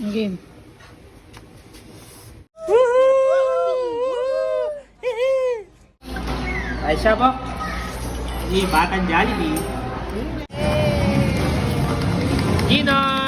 Game. Ay siya po. Di batang Jollibee. Gino!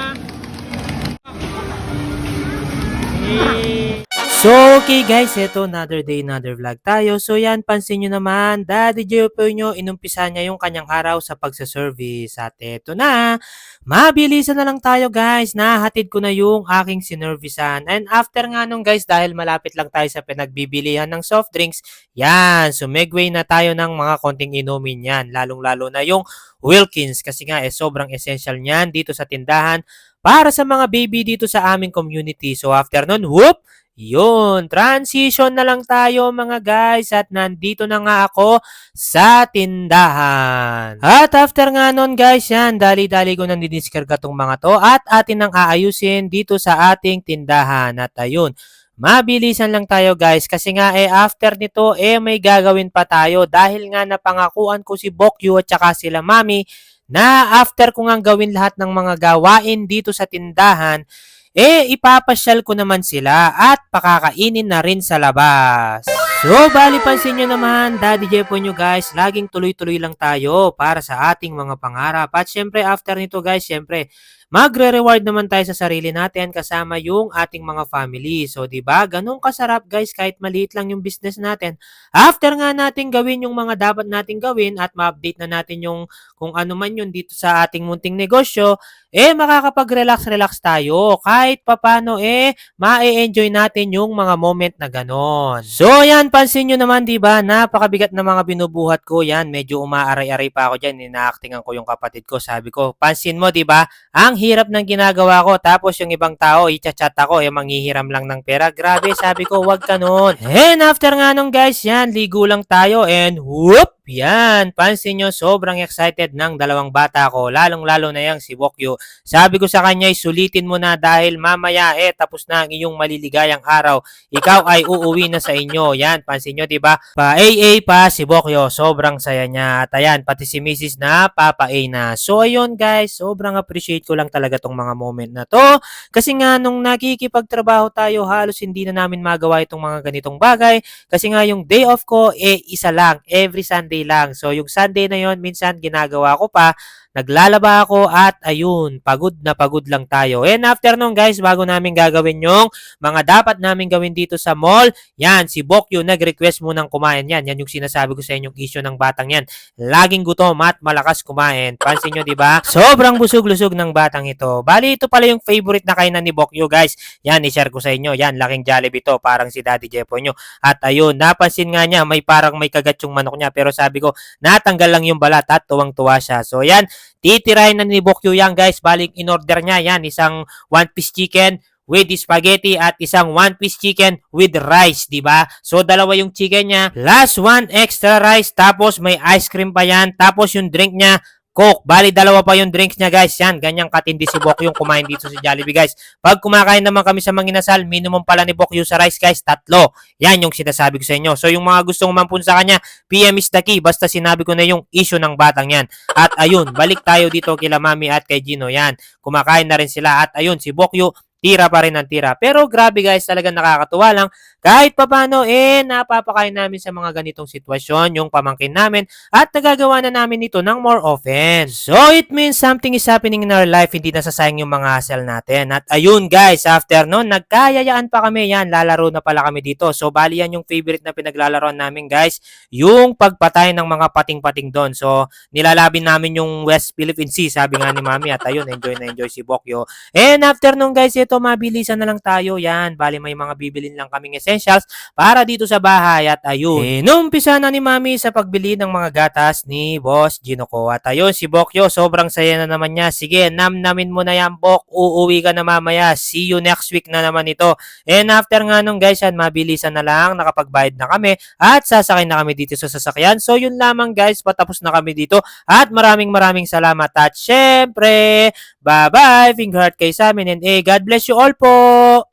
So, okay guys, ito another day, another vlog tayo. So yan, pansin nyo naman, Daddy Jepo nyo, inumpisa niya yung kanyang araw sa pagsaservice. At eto na, mabilisan na lang tayo guys, nahatid ko na yung aking sinervisan. And after nga nung guys, dahil malapit lang tayo sa pinagbibilihan ng soft drinks, yan, sumegway na tayo ng mga konting inumin yan. Lalong-lalo na yung Wilkins kasi nga eh, sobrang essential niyan dito sa tindahan para sa mga baby dito sa aming community. So after nun, whoop! Yun, transition na lang tayo mga guys at nandito na nga ako sa tindahan. At after nga nun guys, yan, dali-dali ko nang didiskarga tong mga to at atin nang aayusin dito sa ating tindahan. At ayun, mabilisan lang tayo guys kasi nga eh after nito eh may gagawin pa tayo dahil nga napangakuan ko si Bokyo at saka sila Mami na after ko nga gawin lahat ng mga gawain dito sa tindahan, eh ipapasyal ko naman sila at pakakainin na rin sa labas. So, bali pansin nyo naman, Daddy Jepo nyo guys, laging tuloy-tuloy lang tayo para sa ating mga pangarap. At syempre, after nito guys, syempre, magre-reward naman tayo sa sarili natin kasama yung ating mga family. So, di ba? Ganun kasarap guys kahit maliit lang yung business natin. After nga natin gawin yung mga dapat nating gawin at ma-update na natin yung kung ano man yun dito sa ating munting negosyo, eh makakapag-relax-relax tayo. Kahit papano eh ma-enjoy natin yung mga moment na ganon. So yan, pansin nyo naman di ba napakabigat na mga binubuhat ko yan. Medyo umaaray-aray pa ako dyan. Ina-actingan ko yung kapatid ko. Sabi ko, pansin mo di ba ang hirap ng ginagawa ko. Tapos yung ibang tao, i-chat ako, eh manghihiram lang ng pera. Grabe, sabi ko, wag ka nun. And after nga nung guys, yan, ligo lang tayo and whoop! Yan, pansin nyo, sobrang excited ng dalawang bata ko, lalong-lalo na yang si Bokyo. Sabi ko sa kanya, sulitin mo na dahil mamaya eh tapos na ang iyong maliligayang araw. Ikaw ay uuwi na sa inyo. Yan, pansin nyo, 'di ba? Pa si Bokyo, sobrang saya niya. At ayan, pati si Mrs. na papa A na. So ayun guys, sobrang appreciate ko lang talaga tong mga moment na to. Kasi nga nung nakikipagtrabaho tayo, halos hindi na namin magawa itong mga ganitong bagay. Kasi nga yung day off ko, eh isa lang, every Sunday lang. So yung Sunday na yon minsan ginagawa ko pa, naglalaba ako at ayun, pagod na pagod lang tayo. And after nun guys, bago namin gagawin yung mga dapat namin gawin dito sa mall, yan, si Bokyo nag-request munang kumain yan. Yan yung sinasabi ko sa inyong issue ng batang yan. Laging gutom at malakas kumain. Pansin nyo, di ba? Sobrang busog-lusog ng batang ito. Bali, ito pala yung favorite na kainan ni Bokyo guys. Yan, i-share ko sa inyo. Yan, laking Jollibee to. Parang si Daddy Jepo nyo. At ayun, napansin nga niya, may parang may kagat yung manok niya. Pero sabi ko, natanggal lang yung balat at tuwang-tuwa siya. So yan, titirahin na ni Bokyo yan guys. Balik in order niya yan. Isang one piece chicken with spaghetti at isang one piece chicken with rice, di ba? So dalawa yung chicken niya, plus one extra rice, tapos may ice cream pa yan, tapos yung drink niya, Coke. Bali, dalawa pa yung drinks niya, guys. Yan, ganyang katindi si Bokyo yung kumain dito sa Jollibee, guys. Pag kumakain naman kami sa Manginasal, minimum pala ni Bokyo sa rice, guys, tatlo. Yan yung sinasabi ko sa inyo. So, yung mga gustong umampun sa kanya, PM is the key. Basta sinabi ko na yung issue ng batang yan. At ayun, balik tayo dito kila Mami at kay Gino. Yan, kumakain na rin sila. At ayun, si Bokyo, tira pa rin ang tira. Pero grabe guys, talagang nakakatuwa lang. Kahit papano, eh, napapakain namin sa mga ganitong sitwasyon yung pamangkin namin at nagagawa na namin ito ng more often. So, it means something is happening in our life, hindi nasasayang yung mga hassle natin. At ayun guys, after nun, nagkayayaan pa kami yan, lalaro na pala kami dito. So, bali yan yung favorite na pinaglalaroan namin guys, yung pagpatay ng mga pating-pating doon. So, nilalabin namin yung West Philippine Sea, sabi nga ni Mami, at ayun, enjoy na enjoy si Bokyo. And after nun guys, ito, mabilisan na lang tayo. Yan, bali may mga bibilin lang kaming essentials para dito sa bahay. At ayun, eh, numpisa na ni Mami sa pagbili ng mga gatas ni Boss Gino ko. At ayun, si Bokyo, sobrang saya na naman niya. Sige, namnamin mo na yan, Bok. Uuwi ka na mamaya. See you next week na naman ito. And after nga nung guys, yan, mabilisan na lang. Nakapagbayad na kami. At sasakay na kami dito sa sasakyan. So yun lamang guys, patapos na kami dito. At maraming maraming salamat. At syempre, bye-bye. Finger heart kayo sa amin. And eh, God bless you all po.